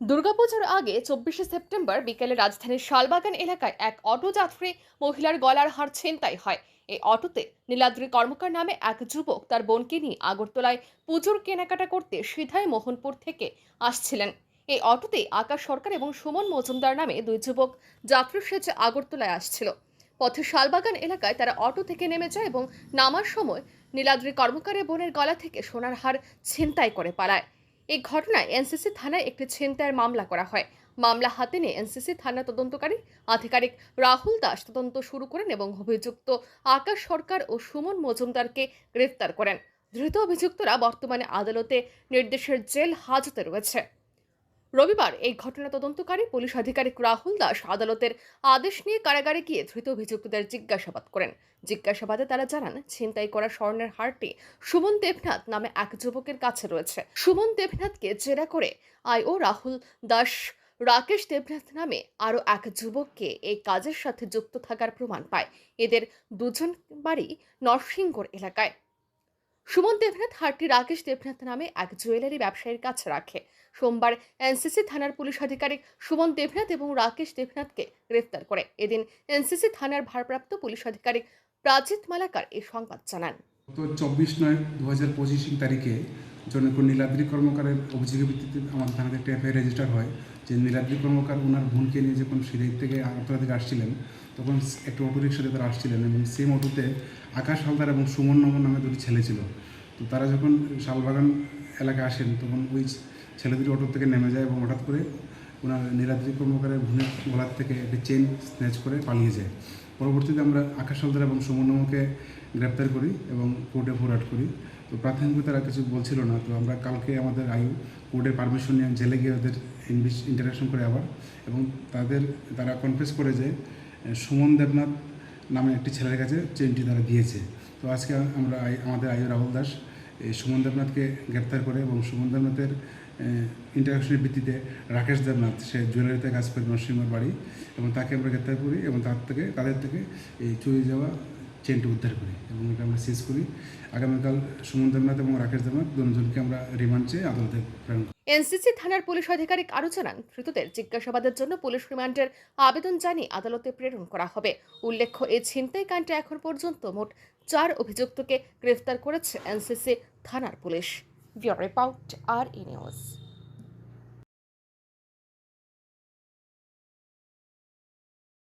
দুর্গাপুজোর আগে চব্বিশে সেপ্টেম্বর বিকেলে রাজধানীর শালবাগান এলাকায় এক অটো যাত্রী মহিলার গলার হার ছিনতাই হয়। এই অটোতে নীলাদ্রি কর্মকার নামে এক যুবক তার বোনকে নিয়ে আগরতলায় পুজোর কেনাকাটা করতে সিধাই মোহনপুর থেকে আসছিলেন। এই অটোতে আকাশ সরকার এবং সুমন মজুমদার নামে দুই যুবক যাত্রী সেজে আগরতলায় আসছিল। পথে শালবাগান এলাকায় তারা অটো থেকে নেমে যায় এবং নামার সময় নীলাদ্রি কর্মকারের বোনের গলা থেকে সোনার হার ছিনতাই করে পালায়। এই ঘটনায় এনসিসি থানায় একটি ছিনতাইয়ের মামলা করা হয়। মামলা হাতে নিয়ে এনসিসি থানা তদন্তকারী আধিকারিক রাহুল দাস তদন্ত শুরু করেন এবং অভিযুক্ত আকাশ সরকার ও সুমন মজুমদারকে গ্রেফতার করেন। ধৃত অভিযুক্তরা বর্তমানে আদালতে নির্দেশের জেল হাজতে রয়েছে। রবিবার এই ঘটনা তদন্তকারী পুলিশ আধিকারিক রাহুল দাস আদালতের আদেশ নিয়ে কারাগারে গিয়ে ধৃত অভিযুক্তদের জিজ্ঞাসাবাদ করেন। জিজ্ঞাসাবাদে তারা জানান, ছিনতাই করা স্বর্ণের হারটি সুমন দেবনাথ নামে এক যুবকের কাছে রয়েছে। সুমন দেবনাথকে জেরা করে আইও রাহুল দাস, রাকেশ দেবনাথ নামে আরও এক যুবককে এই কাজের সাথে যুক্ত থাকার প্রমাণ পায়। এদের দুজন বাড়ি নরসিংগড় এলাকায়। সুমন দেবনাথ হারটি রাকেশ দেবনাথ নামে এক জুয়েলারি ব্যবসায়ীর কাছে রাখে। সোমবার এনসিসি থানার পুলিশ আধিকারিক সুমন দেবনাথ এবং রাকেশ দেবনাথকে গ্রেফতার করে। এদিন এনসিসি থানার ভারপ্রাপ্ত পুলিশ আধিকারিক প্রাজিত মালাকার এই সংবাদ জানান। চব্বিশ নয় দু হাজার পঁচিশ তারিখে জনৈক নীলাদ্রি কর্মকারের অভিযোগের ভিত্তিতে আমাদের থানাতে একটা এফআইআর রেজিস্টার হয়। যে নীলাদ্রি কর্মকার ওনার বোনকে নিয়ে যখন সিলেট থেকে আগরতলা থেকে আসছিলেন, তখন একটা অটো রিক্সাতে তারা আসছিলেন এবং সেম অটোতে আকাশ হালদার এবং সুমন নগর নামে দুটি ছেলে ছিল। তো তারা যখন শালবাগান এলাকায় আসেন, তখন ওই ছেলে দুটি অটো থেকে নেমে যায় এবং হঠাৎ করে ওনার নীলাদ্রি কর্মকারের বোনের গলার থেকে একটি চেন স্ন্যাচ করে পালিয়ে যায়। পরবর্তীতে আমরা আকাশ হালদার এবং সুমন নমকে গ্রেপ্তার করি এবং কোর্টে ফরওয়ার্ড করি। তো প্রাথমিকভাবে তারা কিছু বলছিল না। তো আমরা কালকে আমাদের আয়ু কোর্টের পারমিশন নিয়ে জেলে গিয়ে ওদের ইন্টারাকশন করে আবার এবং তাদের, তারা কনফেস করে যে সুমন দেবনাথ নামে একটি ছেলের কাছে চেনটি তারা দিয়েছে। তো আজকে আমরা আমাদের আয়ু রাহুল দাস, এই সুমন দেবনাথকে গ্রেপ্তার করে এবং সুমন দেবনাথের ইন্টারাকশনের ভিত্তিতে রাকেশ দেবনাথ, সে জুয়েলারিতে কাজ করে নরসিংহের বাড়ি এবং তাকে আমরা গ্রেপ্তার করি এবং তার থেকে, তাদের থেকে এই চুরি যাওয়া চেনটি উদ্ধার করি এবং এটা আমরা সিজ করি। আগামীকাল সুমন দেবনাথ এবং রাকেশ দেবনাথ দুজনকে আমরা রিমান্ড চেয়ে আদালতে প্রেরণ করি। এনসিসি থানার পুলিশ আধিকারিক আরও জানান, ধৃতদের জিজ্ঞাসাবাদের জন্য পুলিশ রিমান্ডের আবেদন জানিয়ে আদালতে প্রেরণ করা হবে। উল্লেখ্য, এই ছিনতাই কাণ্ডে এখন পর্যন্ত মোট চার অভিযুক্তকে গ্রেফতার করেছে এনসিসি থানার police. Bureau report, R E news.